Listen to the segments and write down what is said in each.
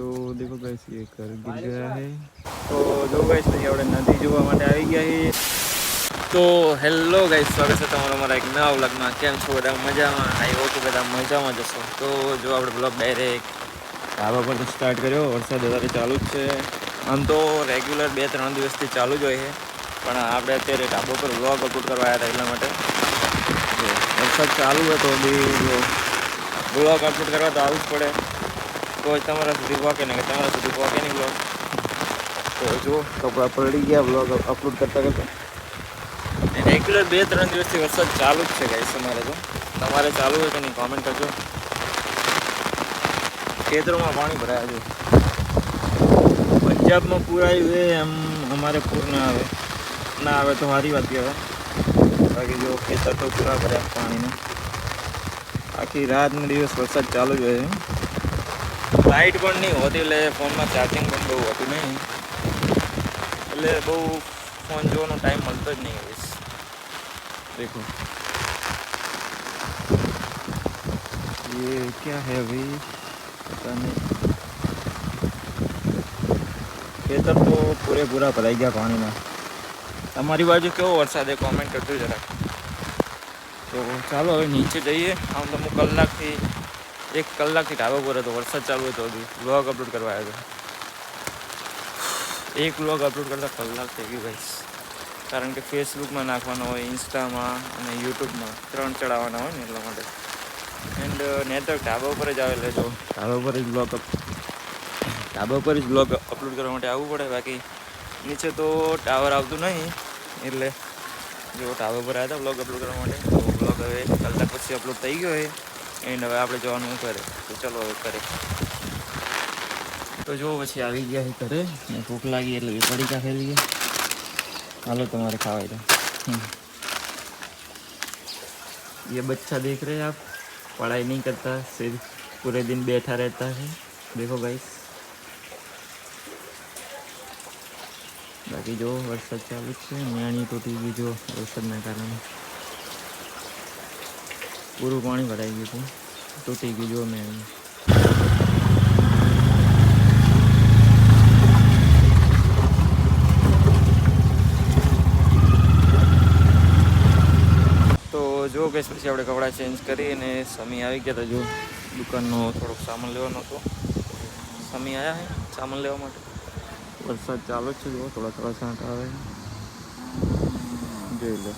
तो देखो गैस ये घर गिर गया है તો જો ગઈશ પછી આપણે નદી જોવા માટે આવી ગયા છીએ તો હેલો ગાઈસ સ્વાગત છે તમારો મારા એક નવા વ્લોગમાં કેમ છો બધા મજામાં આઈ હોપ કે બધા મજામાં જશો તો જો આપણે બ્લોગ ડાયરેક્ટ ધાબા પર સ્ટાર્ટ કર્યો વરસાદ વધારે ચાલુ જ છે આમ તો રેગ્યુલર બે ત્રણ દિવસથી ચાલુ જ હોય છે પણ આપણે અત્યારે ધાબા પર વ્લોગ અપલોડ કરવા આવ્યા હતા એટલા માટે જો વરસાદ ચાલુ હતો બી જો બ્લોગ અપલોડ કરવા તો આવવું જ પડે તો જ તમારા સુધી પહોંચે ને કે તમારા સુધી પહોંચે નહીં બ્લોગ તો જો કપડાં પલળી ગયા બ્લોગ અપલોડ કરતા કરતા રેગ્યુલર બે ત્રણ દિવસથી વરસાદ ચાલુ જ છે ગાઈસ અમારે તો તમારે ચાલુ હોય કે નહીં કોમેન્ટ કરજો ખેતરોમાં પાણી ભરાયા છે પંજાબમાં પૂર આવ્યું છે એમ અમારે પૂર ના આવે ના આવે તો સારી વાત કહેવાય બાકી જો ખેતર તો પૂરા ભર્યા પાણીને આખી રાત ને દિવસ વરસાદ ચાલુ જ હોય છે લાઇટ પણ નહીં હોતી એટલે ફોનમાં ચાર્જિંગ પણ બહુ હોતું નહીં એટલે બહુ ફોન જોવાનો ટાઈમ મળતો જ નહીં હવે देखो ये क्या है अभी पता नहीं ખેતર તો પૂરેપૂરા ભરાઈ ગયા પાણીમાં તમારી બાજુ કેવો વરસાદ એ કોમેન્ટ કરજો જરાક તો ચાલો હવે નીચે જઈએ આમ તો હું કલાકથી એક કલાકથી ઢાબો પર હતો, વરસાદ ચાલુ હતો હજુ. વ્લોગ અપલોડ કરવા આવ્યો હતો. એક વ્લોગ અપલોડ કરતા કલાક થઈ ગયું ભાઈ કારણ કે ફેસબુકમાં નાખવાનો હોય ઇન્સ્ટામાં અને યુટ્યુબમાં ત્રણ ચડાવવાના હોય ને એટલા માટે. એન્ડ નેટવર્ક ઢાબા ઉપર જ આવે જો ઢાબા ઉપર જ બ્લોગ ઢાબા ઉપર જ બ્લોગ અપલોડ કરવા માટે આવવું પડે. બાકી નીચે તો ટાવર આવતું નહીં, એટલે જો ટાવર પર આવ્યા હતા બ્લોગ અપલોડ કરવા માટે, તો બ્લોગ હવે કલાક પછી અપલોડ થઈ ગયો છે. એન્ડ હવે આપણે જવાનું કરે તો ચલો હવે કરે તો જો પછી આવી ગયા છે ઘરે ને ભૂખ લાગી એટલે પડીકા ખાઈ લઈએ हालो तुम्हारे खावा इधर ये बच्चा देख रहे हैं आप पढ़ाई नहीं करता सिर्फ पूरे दिन बैठा रहता है देखो गाइस બાકી જો વરસાદ ચાલુ જ છે મેણી તૂટી ગઈ જો વરસાદના કારણે પૂરું પાણી ભરાઈ ગયું હતું તૂટી ગયું જો મેં. તો જો કે પછી આપણે કપડાં ચેન્જ કરી અને સમી આવી ગયા હતા જો. દુકાનનો થોડોક સામાન લેવાનો હતો. સમી આવ્યા હે સામાન લેવા માટે? વરસાદ ચાલુ જ છે જો, થોડા થોડા છાંટ આવે. જોઈ લો.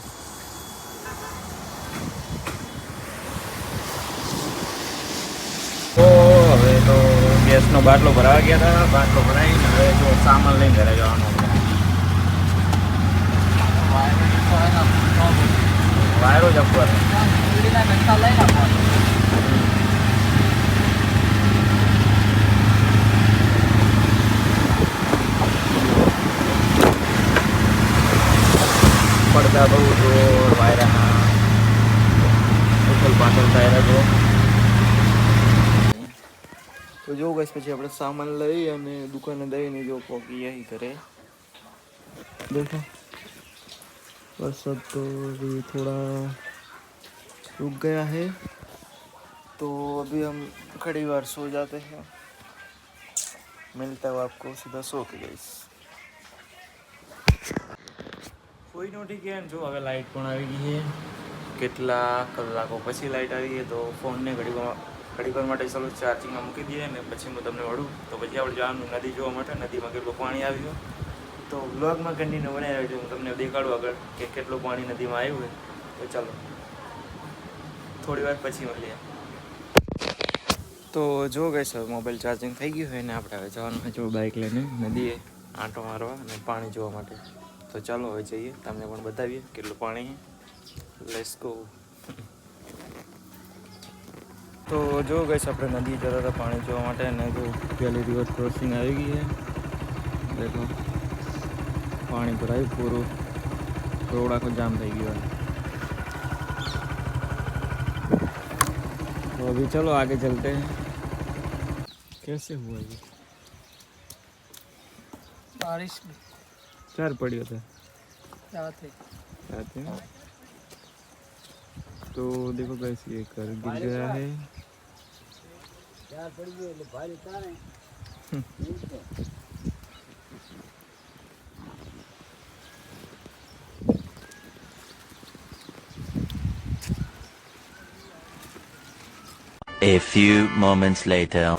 ગેસનો બાટલો ભરાવા ગયા હતા બાટલો ભરાવીને હવે જો સામાન લઈને ઘરે જવાનો વાયરો જ અપર પડદા બહુ જોર વાયરાના ઉથલ પાથલ થાય જો તો જો ગઈશ પછી આપણે સામાન લઈ અને દુકાને દઈને જો પોકી અહીં ઘરે દેખો वरसाद तो अभी थोड़ा रुक गया है तो अभी हम खड़ी बार सो जाते हैं मिलता है आपको सीधा सो के गई કોઈ નોટી કે જો હવે લાઇટ પણ આવી ગઈ છે કેટલા કલાકો પછી લાઇટ આવી છે તો ફોનને ઘડી ઘડીવાર માટે ચાલો ચાર્જિંગમાં મૂકી દઈએ ને પછી હું તમને વળું. તો પછી આપણે જવાનું નદી જોવા માટે. નદીમાં કેટલું પાણી આવ્યું તો બ્લોગમાં કન્ટિન્યુ બનાવી રહેજો હું તમને દેખાડું આગળ કે કેટલું પાણી નદીમાં આવ્યું હોય. તો ચાલો. થોડી વાર પછી મળીએ. તો જો ગઈ સર મોબાઈલ ચાર્જિંગ થઈ ગયું હોય ને આપણે હવે જવાનું જો બાઇક લઈને નદીએ આંટો મારવા અને પાણી જોવા માટે. તો ચાલો હવે જઈએ. તમને પણ બતાવીએ કેટલું પાણી લેટ્સ ગો તો જો ગઈ આપણે નદી જતા હતા પાણી જોવા માટે અને જો પહેલી રિવર ક્રોસિંગ આવી ગઈ છે દેખો પાણી ભરાયું પૂરું રોડ આખો જામ થઈ ગયો तो अभी चलो आगे चलते हैं कैसे हुआ ये बारिश चार पड़ी था रात है आते हैं तो देखो गाइस ये घर गिर गया है A few moments later.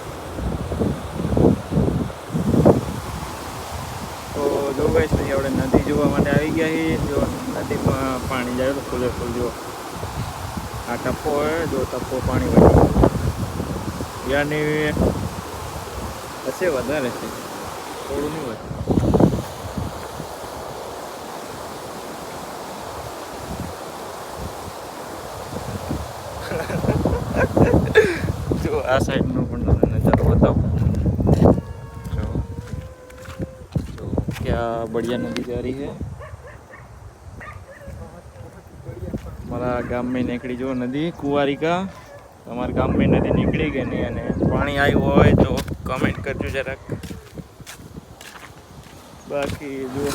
તો જો ગાઈસ પછી આપણે નદી જોવા માટે આવી ગયા છીએ. જો નદીમાં પાણી જાય તો ફૂલે ફૂલ જો આ ટપ્પો હોય જો ટપ્પો પાણી વળી યાની હશે વધારે. છે થોડું નહીં વધારે જો આ સાઈડનું પણ તમને નજારો બતાવો. જો. ક્યાં બળિયા નદી જા રહી છે. મારા ગામ મેં નીકળી જો નદી કુવારિકા. તમારા ગામમાં નદી નીકળી ગઈ નહીં અને પાણી આવ્યું હોય તો કમેન્ટ કરજો જરાક. બાકી જો.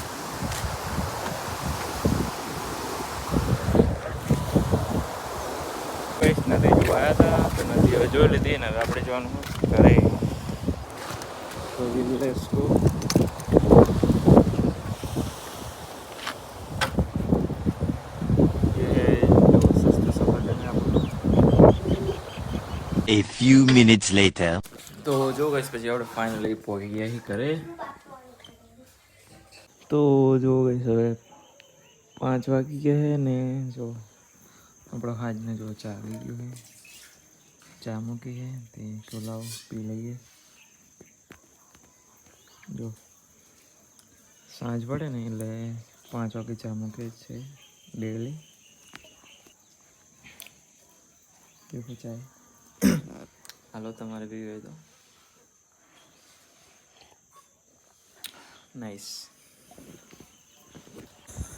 કઈશ નદી આવ્યા હતા તો નદી હવે જોઈ લીધી ને આપણે જવાનું ઘરે. Let's go A few minutes later. તો જો ગઈશ પછી આપણે ફાઇનલી પહોંચી ગયા છીએ ઘરે. તો જો ગઈશ હવે પાંચ વાગી ગયા છે ને જો આપણો હાજને જો ચા આવી ગયો છે. ચા મૂકી છે, તે ચોલાવ પી લઈએ. જો સાંજ પડે ને એટલે પાંચ વાગે ચા મૂકે છે ડેલી કેવું ચાય હાલો, તમારે બી હોય તો. નાઈસ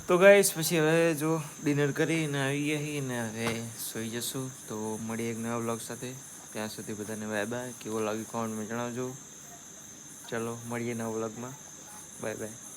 તો ગાઈસ પછી હવે જો ડિનર કરીને આવી ગયા ને હવે સૂઈ જશું. તો મળીએ એક નવા બ્લોગ સાથે. ત્યાં સુધી બધાને બાય બાય કેવો લાગ્યું કોમેન્ટમાં જણાવજો. ચલો, મળીએ નવા બ્લોગમાં બાય બાય